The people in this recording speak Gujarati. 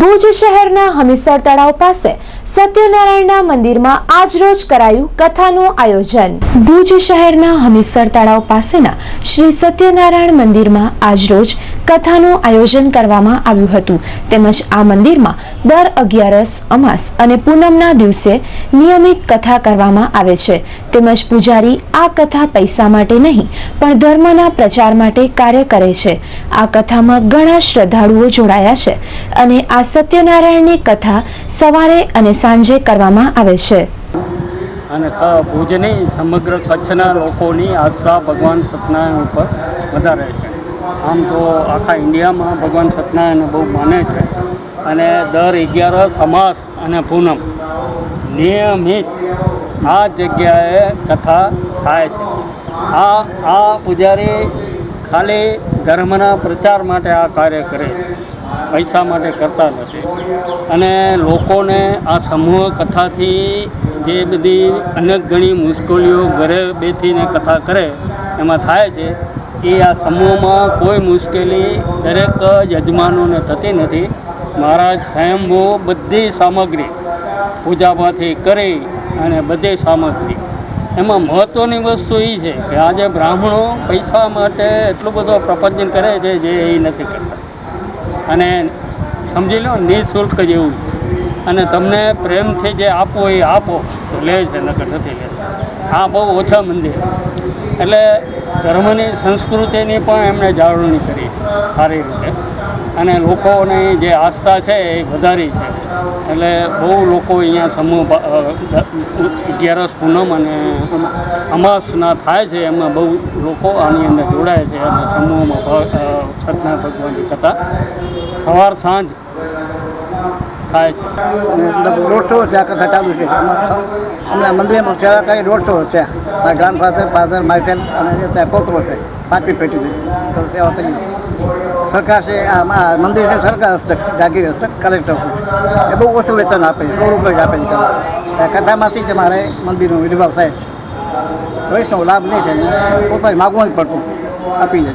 ભુજ શહેરના હમીસર તળાવ પાસે સત્યનારાયણના મંદિરમાં આજરોજ કરાયું કથાનું આયોજન. ભુજ શહેરના હમીસર તળાવ પાસેના શ્રી સત્યનારાયણ મંદિરમાં આજરોજ કથાનું આયોજન કરવામાં આવ્યું હતું. તેમજ આ મંદિરમાં દર અગિયારસ અમાસ અને પૂનમના દિવસે નિયમિત કથા કરવામાં આવે છે. તેમજ પૂજારી આ કથા પૈસા માટે નહીં, પણ ધર્મના પ્રચાર માટે કાર્ય કરે છે. આ કથામાં ઘણા શ્રદ્ધાળુઓ જોડાયા છે અને આ સત્યનારાયણની કથા સવારે અને સાંજે કરવામાં આવે છે. અને ભુજની સમગ્ર કચ્છના લોકોની આસ્થા ભગવાન સત્યનારાયણ ઉપર વધારે છે. આમ તો આખા ઇન્ડિયામાં ભગવાન સત્યનારાયણ બહુ માને છે. અને દર અગિયારસ અમાસ અને પૂનમ નિયમિત આ જગ્યાએ કથા થાય છે. આ આ પૂજારી ખાલી ધર્મના પ્રચાર માટે આ કાર્ય કરે પૈસા માટે કરતા નથી. અને લોકોને આ સમૂહ કથાથી જે બધી અનેક ઘણી મુશ્કેલીઓ ઘરે બેસીને કથા કરે, એમાં થાય છે, એ આ સમૂહમાં કોઈ મુશ્કેલી દરેક યજમાનોને થતી નથી. મહારાજ સ્વયંભૂ બધી સામગ્રી પૂજામાંથી કરી અને બધી સામગ્રી. એમાં મહત્ત્વની વસ્તુ એ છે કે આજે બ્રાહ્મણો પૈસા માટે એટલું બધો પ્રપંચન કરે છે જે એ નથી કરતા. અને સમજી લો, નિઃશુલ્ક જેવું છે. અને તમને પ્રેમથી જે આપો એ આપો, તો લે છે, નકર નથી લેતા. આ બહુ ઓછા મંદિર. એટલે ધર્મની, સંસ્કૃતિની પણ એમણે જાળવણી કરી છે, સારી રીતે. અને લોકોની જે આસ્થા છે એ વધારી છે. એટલે બહુ લોકો અહીંયા સમૂહ અગિયારસ પૂનમ અને અમાસના થાય છે, એમાં બહુ લોકો આની અંદર જોડાય છે અને સમૂહમાં સત્યનારાયણ ભગવાનની કથા સવાર સાંજ થાય છે. દોઢસો વર્ષ આ કથા ચાલુ છે. અમને મંદિરમાં સેવા કરી દોઢસો વર્ષ મારા ગ્રાન્ડ ફાધર માઇફેલ અને પોતરો છે, પાંચમી છે સેવા કરી. સરકાર છે આમાં મંદિર છે સરકાર હસ્તક જાગીર હસ્તક કલેક્ટર એ બહુ ઓછું વેતન આપે છે સો રૂપિયા આપે છે. કથામાંથી જ મારે? મંદિરનો વિભાગ થાય વૈષ્ણવ લાભ નહીં છે પોતાને માગવું જ પડતું, આપી છે